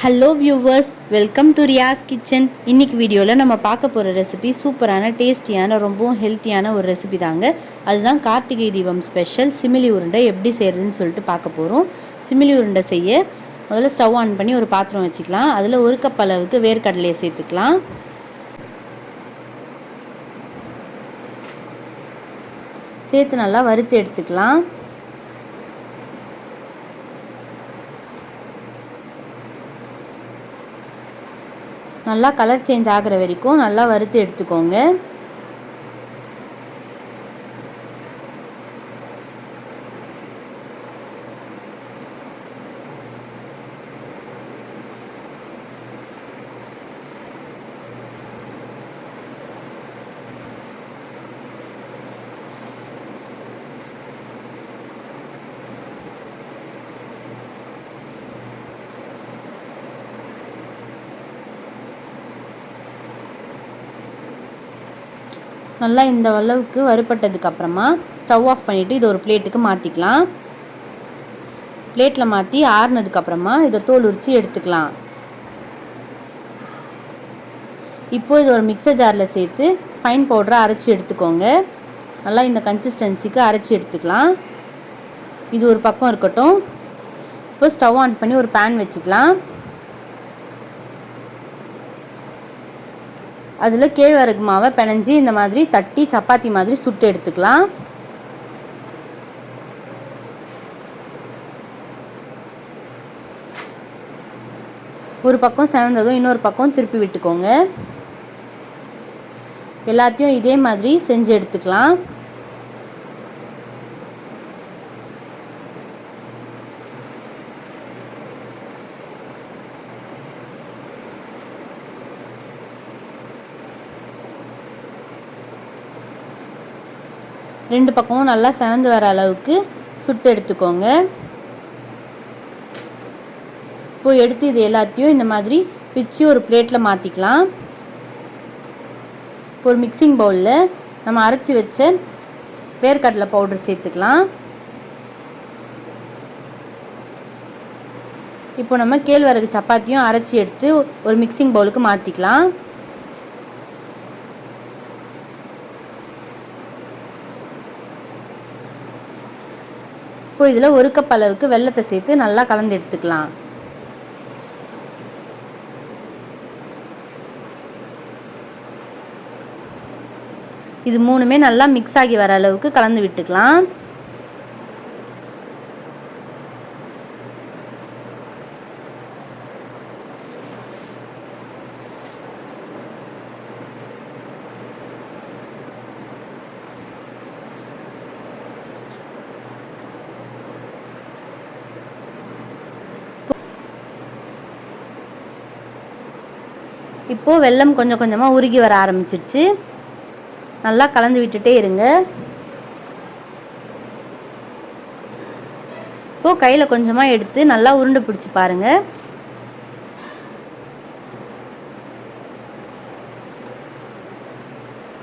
Hello viewers welcome to Riyas kitchen இன்னைக்கு வீடியோவில் நம்ம பார்க்க போகிற ரெசிபி சூப்பரான டேஸ்டியான ரொம்பவும் ஹெல்த்தியான ஒரு ரெசிபி தாங்க. அதுதான் கார்த்திகை தீபம் ஸ்பெஷல் சிமிலி உருண்டை எப்படி செய்கிறதுன்னு சொல்லிட்டு பார்க்க போகிறோம் சிமிலி உருண்டை செய்ய முதல்ல ஸ்டவ் ஆன் பண்ணி ஒரு பாத்திரம் வச்சுக்கலாம். அதில் ஒரு கப் அளவுக்கு வேர்க்கடலையை சேர்த்துக்கலாம். சேர்த்து நல்லா வறுத்து எடுத்துக்கலாம். நல்லா கலர் சேஞ்ச் ஆகிற வரைக்கும் நல்லா வறுத்து எடுத்துக்கோங்க. நல்லா இந்த அளவுக்கு வறுப்பட்டதுக்கு அப்புறமா ஸ்டவ் ஆஃப் பண்ணிவிட்டு இது ஒரு பிளேட்டுக்கு மாற்றிக்கலாம் பிளேட்டில் மாற்றி ஆறுனதுக்கப்புறமா இதை தோல் உரித்து எடுத்துக்கலாம். இப்போது இது ஒரு மிக்சர் ஜாரில் சேர்த்து ஃபைன் பவுடரை அரைச்சி எடுத்துக்கோங்க. நல்லா இந்த கன்சிஸ்டன்சிக்கு அரைச்சி எடுத்துக்கலாம். இது ஒரு பக்கம் இருக்கட்டும். இப்போ ஸ்டவ் ஆன் பண்ணி ஒரு பேன் வச்சுக்கலாம். அதில் கேழ்வரகு மாவை பிணைஞ்சி இந்த மாதிரி தட்டி சப்பாத்தி மாதிரி சுட்டு எடுத்துக்கலாம். ஒரு பக்கம் செவந்ததும் இன்னொரு பக்கம் திருப்பி விட்டுக்கோங்க. எல்லாத்தையும் இதே மாதிரி செஞ்சு எடுத்துக்கலாம். ரெண்டு பக்கமும் நல்லா செவந்து வர அளவுக்கு சுட்டு எடுத்துக்கோங்க. இப்போ எடுத்து இது எல்லாத்தையும் இந்த மாதிரி பிச்சு ஒரு பிளேட்டில் மாற்றிக்கலாம் இப்போ ஒரு மிக்சிங் பவுலில் நம்ம அரைச்சி வச்ச வேர்க்கடலை பவுடர் சேர்த்துக்கலாம். இப்போ நம்ம கேழ்வரகு சப்பாத்தியும் அரைச்சி எடுத்து ஒரு மிக்சிங் பவுலுக்கு மாற்றிக்கலாம் இப்போ இதில் ஒரு கப் அளவுக்கு வெள்ளத்தை சேர்த்து நல்லா கலந்து எடுத்துக்கலாம். இது மூணுமே நல்லா மிக்ஸ் ஆகி வர அளவுக்கு கலந்து விட்டுக்கலாம். இப்போது வெள்ளம் கொஞ்சம் கொஞ்சமாக உருகி வர ஆரம்பிச்சிடுச்சு நல்லா கலந்து விட்டுட்டே இருங்க. இப்போது கையில் கொஞ்சமாக எடுத்து நல்லா உருண்டு பிடிச்சி பாருங்கள்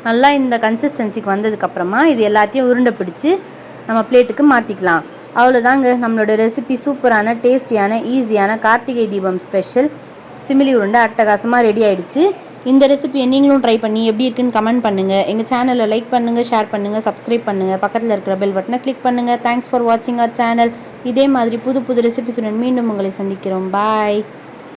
நல்லா இந்த கன்சிஸ்டன்சிக்கு வந்ததுக்கப்புறமா இது எல்லாத்தையும் உருண்டை பிடிச்சி நம்ம பிளேட்டுக்கு மாற்றிக்கலாம் அவ்வளோதாங்க நம்மளோட ரெசிபி சூப்பரான டேஸ்டியான ஈஸியான கார்த்திகை தீபம் ஸ்பெஷல் சிமிலி உருண்டை அட்டகாசமாக ரெடி ஆகிடுச்சு இந்த ரெசிபியை நீங்களும் ட்ரை பண்ணி எப்படி இருக்குன்னு கமெண்ட் பண்ணுங்கள் எங்கள் சேனலை லைக் பண்ணுங்கள் ஷேர் பண்ணுங்கள் சப்ஸ்கிரைப் பண்ணுங்கள் பக்கத்தில் இருக்கிற பெல் பட்டனை கிளிக் பண்ணுங்கள் தேங்க்ஸ் ஃபார் வாட்சிங் அவர் சேனல் இதே மாதிரி புது புது ரெசிபிஸுடன் மீண்டும் உங்களை சந்திக்கிறோம். பாய்